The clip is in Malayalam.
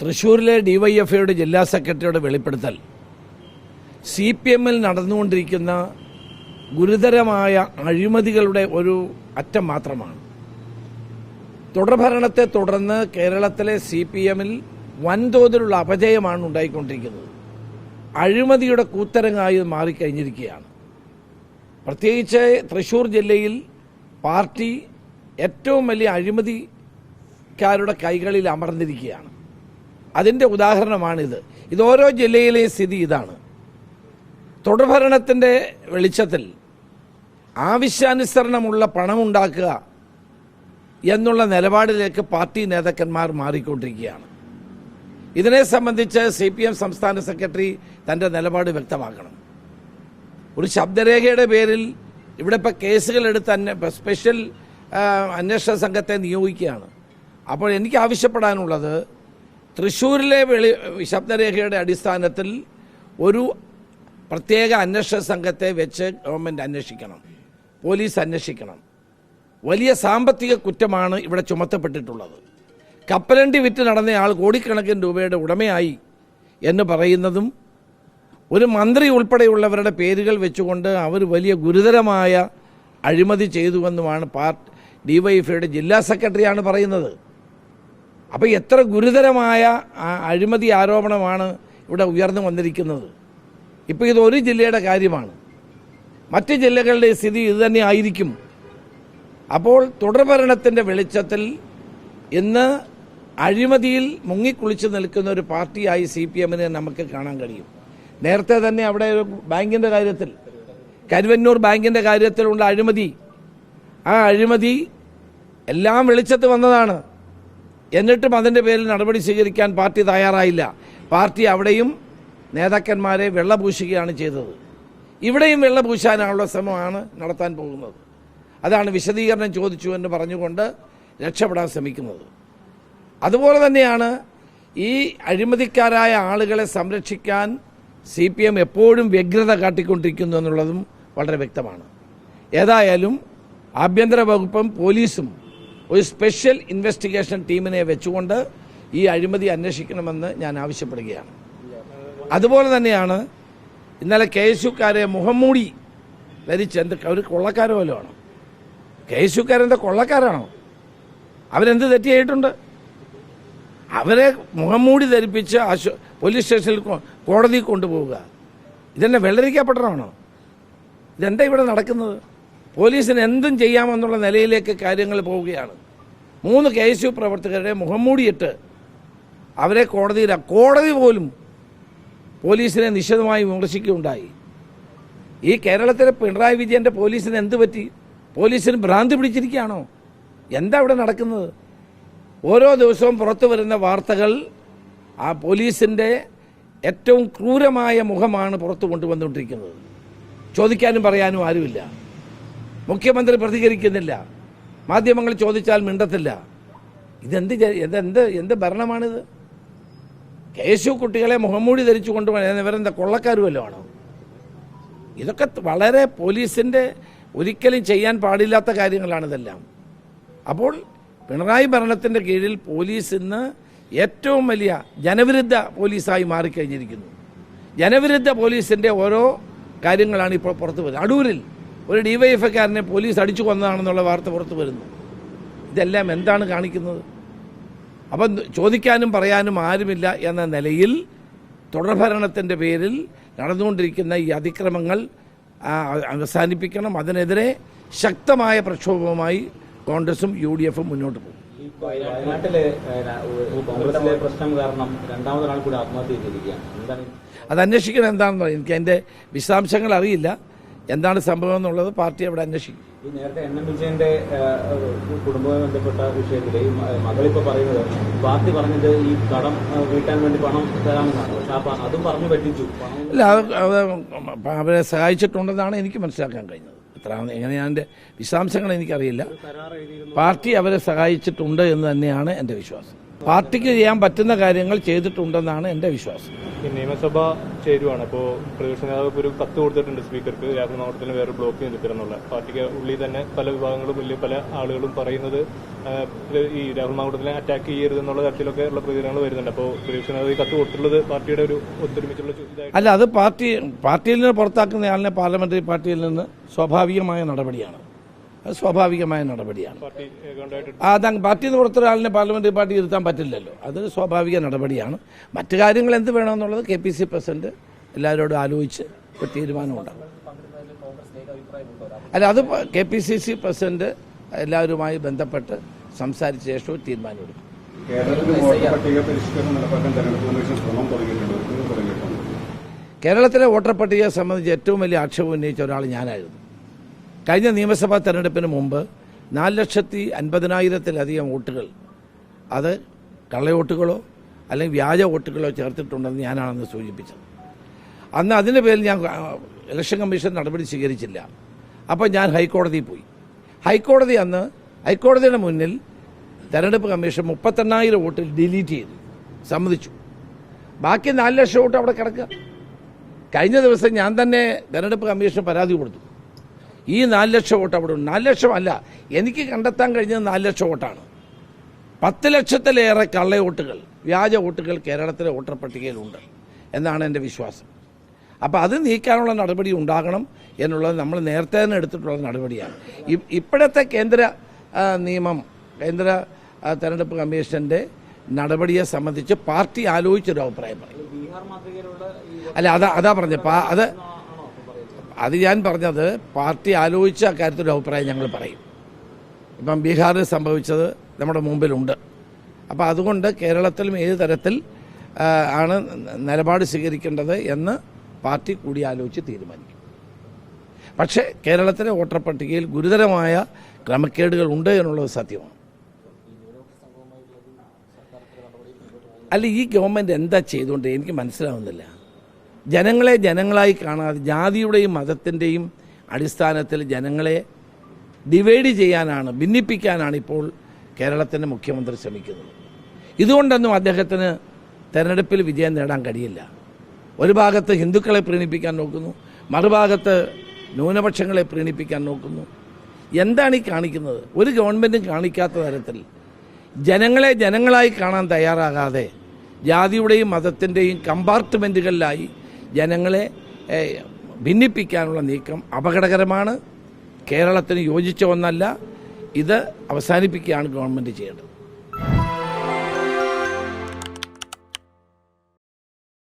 തൃശൂരിലെ ഡിവൈഎഫ്ഐയുടെ ജില്ലാ സെക്രട്ടറിയുടെ വെളിപ്പെടുത്തൽ. സി പി എമ്മിൽ നടന്നുകൊണ്ടിരിക്കുന്ന ഗുരുതരമായ അഴിമതികളുടെ ഒരു അറ്റം മാത്രമാണ്. തുടർഭരണത്തെ തുടർന്ന് കേരളത്തിലെ സി പി എമ്മിൽ വൻതോതിലുള്ള അപജയമാണ് ഉണ്ടായിക്കൊണ്ടിരിക്കുന്നത്. അഴിമതിയുടെ കൂത്തരങ്ങായി മാറിക്കഴിഞ്ഞിരിക്കുകയാണ്. പ്രത്യേകിച്ച് തൃശൂർ ജില്ലയിൽ പാർട്ടി ഏറ്റവും വലിയ അഴിമതിക്കാരുടെ കൈകളിൽ അമർന്നിരിക്കുകയാണ്. അതിന്റെ ഉദാഹരണമാണിത്. ഇത് ഓരോ ജില്ലയിലെയും സ്ഥിതി ഇതാണ്. തുടർഭരണത്തിന്റെ വെളിച്ചത്തിൽ ആവശ്യാനുസരണമുള്ള പണമുണ്ടാക്കുക എന്നുള്ള നിലപാടിലേക്ക് പാർട്ടി നേതാക്കന്മാർ മാറിക്കൊണ്ടിരിക്കുകയാണ്. ഇതിനെ സംബന്ധിച്ച് സി പി എം സംസ്ഥാന സെക്രട്ടറി തന്റെ നിലപാട് വ്യക്തമാക്കണം. ഒരു ശബ്ദരേഖയുടെ പേരിൽ ഇവിടെ ഇപ്പോൾ കേസുകൾ എടുത്ത് സ്പെഷ്യൽ അന്വേഷണ സംഘത്തെ നിയോഗിക്കുകയാണ്. അപ്പോൾ എനിക്ക് ആവശ്യപ്പെടാനുള്ളത് തൃശ്ശൂരിലെ വെളി ശബ്ദരേഖയുടെ അടിസ്ഥാനത്തിൽ ഒരു പ്രത്യേക അന്വേഷണ സംഘത്തെ വെച്ച് ഗവൺമെന്റ് അന്വേഷിക്കണം. പോലീസ് അന്വേഷിക്കണം. വലിയ സാമ്പത്തിക കുറ്റമാണ് ഇവിടെ ചുമത്തപ്പെട്ടിട്ടുള്ളത്. കപ്പലണ്ടി വിറ്റ് നടന്നയാൾ കോടിക്കണക്കിന് രൂപയുടെ ഉടമയായി എന്ന് പറയുന്നതും ഒരു മന്ത്രി ഉൾപ്പെടെയുള്ളവരുടെ പേരുകൾ വെച്ചുകൊണ്ട് അവർ വലിയ ഗുരുതരമായ അഴിമതി ചെയ്തുവെന്നുമാണ് പാർട്ടി ഡിവൈഎഫ്ഐയുടെ ജില്ലാ സെക്രട്ടറിയാണ് പറയുന്നത്. അപ്പോൾ എത്ര ഗുരുതരമായ അഴിമതി ആരോപണമാണ് ഇവിടെ ഉയർന്നു വന്നിരിക്കുന്നത്. ഇപ്പോൾ ഇത് ഒരു ജില്ലയുടെ കാര്യമാണ്. മറ്റ് ജില്ലകളുടെ സ്ഥിതി ഇതുതന്നെ ആയിരിക്കും. അപ്പോൾ തുടർഭരണത്തിന്റെ വെളിച്ചത്തിൽ ഇന്ന് അഴിമതിയിൽ മുങ്ങിക്കുളിച്ച് നിൽക്കുന്ന ഒരു പാർട്ടിയായി സി പി എമ്മിനെ നമുക്ക് കാണാൻ കഴിയും. നേരത്തെ തന്നെ അവിടെ ഒരു ബാങ്കിന്റെ കാര്യത്തിൽ കരുവന്നൂർ ബാങ്കിന്റെ കാര്യത്തിലുള്ള അഴിമതി. ആ അഴിമതി എല്ലാം വെളിച്ചത്ത് വന്നതാണ്. എന്നിട്ടും അതിന്റെ പേരിൽ നടപടി സ്വീകരിക്കാൻ പാർട്ടി തയ്യാറായില്ല. പാർട്ടി അവിടെയും നേതാക്കന്മാരെ വെള്ളപൂശുകയാണ് ചെയ്തത്. ഇവിടെയും വെള്ളപൂശാനുള്ള ശ്രമമാണ് നടത്താൻ പോകുന്നത്. അതാണ് വിശദീകരണം ചോദിച്ചു എന്ന് പറഞ്ഞുകൊണ്ട് രക്ഷപ്പെടാൻ ശ്രമിക്കുന്നത്. അതുപോലെ തന്നെയാണ് ഈ അഴിമതിക്കാരായ ആളുകളെ സംരക്ഷിക്കാൻ സി പി എം എപ്പോഴും വ്യഗ്രത കാട്ടിക്കൊണ്ടിരിക്കുന്നു എന്നുള്ളതും വളരെ വ്യക്തമാണ്. ഏതായാലും ആഭ്യന്തര വകുപ്പും പോലീസും ഒരു സ്പെഷ്യൽ ഇൻവെസ്റ്റിഗേഷൻ ടീമിനെ വെച്ചുകൊണ്ട് ഈ അഴിമതി അന്വേഷിക്കണമെന്ന് ഞാൻ ആവശ്യപ്പെടുകയാണ്. അതുപോലെ തന്നെയാണ് ഇന്നലെ കെ എസ് യുക്കാരെ മുഖംമൂടി ധരിച്ച് എന്ത് അവർ കൊള്ളക്കാരോ പോലും ആണോ? കെ എസ് യുക്കാരെന്താ കൊള്ളക്കാരാണോ? അവരെന്ത് തെറ്റിയായിട്ടുണ്ട് അവരെ മുഖംമൂടി ധരിപ്പിച്ച് ആശു പോലീസ് സ്റ്റേഷനിൽ കോടതി കൊണ്ടുപോവുക. ഇതെന്നെ വെള്ളരിക്കപ്പെട്ടതാണോ? ഇതെന്താ ഇവിടെ നടക്കുന്നത്? പോലീസിന് എന്തും ചെയ്യാമെന്നുള്ള നിലയിലേക്ക് കാര്യങ്ങൾ പോവുകയാണ്. മൂന്ന് കെ എസ് യു പ്രവർത്തകരെ മുഖംമൂടിയിട്ട് അവരെ കോടതിയിൽ കോടതി പോലും പോലീസിനെ നിശിതമായി വിമർശിക്കുകയുണ്ടായി. ഈ കേരളത്തിലെ പിണറായി വിജയന്റെ പോലീസിന് എന്ത് പറ്റി? പോലീസിന് ഭ്രാന്തി പിടിച്ചിരിക്കുകയാണോ? എന്താ ഇവിടെ നടക്കുന്നത്? ഓരോ ദിവസവും പുറത്തു വരുന്ന വാർത്തകൾ ആ പോലീസിന്റെ ഏറ്റവും ക്രൂരമായ മുഖമാണ് പുറത്തു കൊണ്ടുവന്നുകൊണ്ടിരിക്കുന്നത്. ചോദിക്കാനും പറയാനും ആരുമില്ല. മുഖ്യമന്ത്രി പ്രതികരിക്കുന്നില്ല. മാധ്യമങ്ങൾ ചോദിച്ചാൽ മിണ്ടത്തില്ല. ഇതെന്ത് ഇതെന്ത് എന്ത് ഭരണമാണിത്? കേശു കുട്ടികളെ മുഖംമൂടി ധരിച്ചു കൊണ്ടുപോകാൻ ഇവരെന്താ കൊള്ളക്കാരുമല്ലോ ആണോ? ഇതൊക്കെ വളരെ പോലീസിന്റെ ഒരിക്കലും ചെയ്യാൻ പാടില്ലാത്ത കാര്യങ്ങളാണ് ഇതെല്ലാം. അപ്പോൾ പിണറായി ഭരണത്തിന്റെ കീഴിൽ പോലീസ് ഇന്ന് ഏറ്റവും വലിയ ജനവിരുദ്ധ പോലീസായി മാറിക്കഴിഞ്ഞിരിക്കുന്നു. ജനവിരുദ്ധ പോലീസിന്റെ ഓരോ കാര്യങ്ങളാണ് ഇപ്പോൾ പുറത്തു വരുന്നത്. അടൂരിൽ ഒരു ഡിവൈഎഫ്ഐക്കാരനെ പോലീസ് അടിച്ചു കൊന്നതാണെന്നുള്ള വാർത്ത പുറത്തു വരുന്നു. ഇതെല്ലാം എന്താണ് കാണിക്കുന്നത്? അപ്പം ചോദിക്കാനും പറയാനും ആരുമില്ല എന്ന നിലയിൽ തുടർഭരണത്തിന്റെ പേരിൽ നടന്നുകൊണ്ടിരിക്കുന്ന ഈ അതിക്രമങ്ങൾ അവസാനിപ്പിക്കണം. അതിനെതിരെ ശക്തമായ പ്രക്ഷോഭവുമായി കോൺഗ്രസും യു ഡി എഫും മുന്നോട്ട് പോകും വയനാട്ടിലെ കോൺഗ്രസിലെ പ്രശ്നം കാരണം രണ്ടാമതൊരാൾ കൂടി ആത്മഹത്യ ചെയ്തിരിക്കുകയാണ്. അത് അന്വേഷിക്കണം എന്താണെന്ന് എനിക്ക് അതിന്റെ വിശദാംശങ്ങൾ അറിയില്ല. എന്താണ് സംഭവം എന്നുള്ളത് പാർട്ടി അവിടെ അന്വേഷിക്കും. ഈ നേരത്തെ എൻ എം വിജയന്റെ കുടുംബവുമായി ബന്ധപ്പെട്ട വിഷയത്തിൽ ഈ മകളിപ്പോ പറയുന്നത് പാർട്ടി പറഞ്ഞത് ഈ കടം വീട്ടാൻ വേണ്ടി പണം തരാമെന്നാണ്. പക്ഷെ അതും പറഞ്ഞു പറ്റിച്ചു. അല്ല അത് അവരെ സഹായിച്ചിട്ടുണ്ടെന്നാണ് എനിക്ക് മനസ്സിലാക്കാൻ കഴിഞ്ഞത്. എത്ര എങ്ങനെയാണ് എന്റെ വിശദാംശങ്ങൾ എനിക്കറിയില്ല. പാർട്ടി അവരെ സഹായിച്ചിട്ടുണ്ട് എന്ന് തന്നെയാണ് എന്റെ വിശ്വാസം. പാർട്ടിക്ക് ചെയ്യാൻ പറ്റുന്ന കാര്യങ്ങൾ ചെയ്തിട്ടുണ്ടെന്നാണ് എന്റെ വിശ്വാസം. നിയമസഭ ചേരുവാണ്. അപ്പോൾ പ്രതിപക്ഷ നേതാവ് ഒരു കത്ത് കൊടുത്തിട്ടുണ്ട് സ്പീക്കർക്ക്. രാഹുൽ മാവട്ടത്തിന് വേറെ ബ്ലോക്ക് ചെയ്തിട്ടിരുന്നുള്ള പാർട്ടിക്ക് ഉള്ളിൽ തന്നെ പല വിഭാഗങ്ങളും വലിയ പല ആളുകളും പറയുന്നത് ഈ രാഹുൽ മാവട്ടത്തിനെ അറ്റാക്ക് ചെയ്യരുത് എന്നുള്ള തരത്തിലൊക്കെ ഉള്ള പ്രതികരണങ്ങൾ വരുന്നുണ്ട്. അപ്പോൾ പ്രതിപക്ഷ നേതാവ് ഈ കത്ത് കൊടുത്തിട്ടുള്ളത് പാർട്ടിയുടെ ഒരു ഒത്തൊരുമിച്ചുള്ള അല്ല അത് പാർട്ടി പാർട്ടിയിൽ നിന്ന് പുറത്താക്കുന്നയാളിനെ പാർലമെന്ററി പാർട്ടിയിൽ നിന്ന് സ്വാഭാവികമായ നടപടിയാണ്. അത് സ്വാഭാവികമായ നടപടിയാണ്. അതങ്ങ് പാർട്ടിയിൽ നിന്ന് പുറത്തൊരാളിനെ പാർലമെന്ററി പാർട്ടി ഇരുത്താൻ പറ്റില്ലല്ലോ. അത് സ്വാഭാവിക നടപടിയാണ്. മറ്റു കാര്യങ്ങൾ എന്ത് വേണമെന്നുള്ളത് കെ പി സി പ്രസിഡന്റ് എല്ലാവരോടും ആലോചിച്ച് ഒരു തീരുമാനമുണ്ടാകും അല്ല അത് K P C C president എല്ലാവരുമായി ബന്ധപ്പെട്ട് സംസാരിച്ച ശേഷം ഒരു തീരുമാനമെടുക്കും കേരളത്തിലെ വോട്ടർ പട്ടിക കേരളത്തിലെ വോട്ടർ പട്ടികയെ സംബന്ധിച്ച് ഏറ്റവും വലിയ ആക്ഷേപം ഉന്നയിച്ച ഒരാൾ ഞാനായിരുന്നു. കഴിഞ്ഞ നിയമസഭാ തെരഞ്ഞെടുപ്പിന് മുമ്പ് നാല് ലക്ഷത്തി അൻപതിനായിരത്തിലധികം വോട്ടുകൾ. അത് കള്ളവോട്ടുകളോ അല്ലെങ്കിൽ വ്യാജ വോട്ടുകളോ ചേർത്തിട്ടുണ്ടെന്ന് ഞാനാണെന്ന് സൂചിപ്പിച്ചത്. അന്ന് അതിന്റെ പേരിൽ ഞാൻ ഇലക്ഷൻ കമ്മീഷൻ നടപടി സ്വീകരിച്ചില്ല. അപ്പോൾ ഞാൻ ഹൈക്കോടതിയിൽ പോയി. ഹൈക്കോടതി അന്ന് ഹൈക്കോടതിയുടെ മുന്നിൽ തെരഞ്ഞെടുപ്പ് കമ്മീഷൻ മുപ്പത്തെണ്ണായിരം വോട്ടിൽ ഡിലീറ്റ് ചെയ്തു. സമ്മതിച്ചു. ബാക്കി നാല് ലക്ഷം വോട്ട് അവിടെ കിടക്കുക. കഴിഞ്ഞ ദിവസം ഞാൻ തന്നെ തെരഞ്ഞെടുപ്പ് കമ്മീഷന് പരാതി കൊടുത്തു. ഈ നാല് ലക്ഷം വോട്ട് അവിടെ ഉണ്ട്. നാല് ലക്ഷം അല്ല. എനിക്ക് കണ്ടെത്താൻ കഴിഞ്ഞത് നാല് ലക്ഷം വോട്ടാണ്. പത്ത് ലക്ഷത്തിലേറെ കള്ള വോട്ടുകൾ വ്യാജ വോട്ടുകൾ കേരളത്തിലെ വോട്ടർ പട്ടികയിലുണ്ട് എന്നാണ് എന്റെ വിശ്വാസം. അപ്പോൾ അത് നീക്കാനുള്ള നടപടി ഉണ്ടാകണം എന്നുള്ളത് നമ്മൾ നേരത്തെ തന്നെ എടുത്തിട്ടുള്ള നടപടിയാണ്. ഇപ്പോഴത്തെ കേന്ദ്ര നിയമം കേന്ദ്ര തെരഞ്ഞെടുപ്പ് കമ്മീഷന്റെ നടപടിയെ സംബന്ധിച്ച് പാർട്ടി ആലോചിച്ചൊരു അഭിപ്രായം പറയും. അല്ല അതാ അതാ പറഞ്ഞത് അത് അത് ഞാൻ പറഞ്ഞത് പാർട്ടി ആലോചിച്ച കാര്യത്തിന്റെ അഭിപ്രായം ഞങ്ങൾ പറയും. ഇപ്പം ബീഹാറിൽ സംഭവിച്ചത് നമ്മുടെ മുമ്പിലുണ്ട്. അപ്പോൾ അതുകൊണ്ട് കേരളത്തിലും ഏത് തരത്തിൽ ആണ് നിലപാട് സ്വീകരിക്കേണ്ടത് എന്ന് പാർട്ടി കൂടി ആലോചിച്ച് തീരുമാനിക്കും. പക്ഷേ കേരളത്തിലെ വോട്ടർ പട്ടികയിൽ ഗുരുതരമായ ക്രമക്കേടുകൾ ഉണ്ട് എന്നുള്ളത് സത്യമാണ്. അല്ല ഈ ഗവൺമെന്റ് എന്താ ചെയ്തുകൊണ്ട് എനിക്ക് മനസ്സിലാവുന്നില്ല. ജനങ്ങളെ ജനങ്ങളായി കാണാതെ ജാതിയുടെയും മതത്തിന്റെയും അടിസ്ഥാനത്തിൽ ജനങ്ങളെ ഡിവൈഡ് ചെയ്യാനാണ് ഭിന്നിപ്പിക്കാനാണ് ഇപ്പോൾ കേരളത്തിന്റെ മുഖ്യമന്ത്രി ശ്രമിക്കുന്നത്. ഇതുകൊണ്ടൊന്നും അദ്ദേഹത്തിന് തെരഞ്ഞെടുപ്പിൽ വിജയം നേടാൻ കഴിയില്ല. ഒരു ഭാഗത്ത് ഹിന്ദുക്കളെ പ്രീണിപ്പിക്കാൻ നോക്കുന്നു മറുഭാഗത്ത് ന്യൂനപക്ഷങ്ങളെ പ്രീണിപ്പിക്കാൻ നോക്കുന്നു. എന്താണ് ഈ കാണിക്കുന്നത്? ഒരു ഗവൺമെന്റും കാണിക്കാത്ത തരത്തിൽ ജനങ്ങളെ ജനങ്ങളായി കാണാൻ തയ്യാറാകാതെ ജാതിയുടെയും മതത്തിന്റെയും കമ്പാർട്ട്മെന്റുകളിലായി ജനങ്ങളെ ഭിന്നിപ്പിക്കാനുള്ള നീക്കം അപകടകരമാണ്. കേരളത്തിന് യോജിച്ച ഒന്നല്ല. ഇത് അവസാനിപ്പിക്കുകയാണ് ഗവൺമെന്റ് ചെയ്യേണ്ടത്.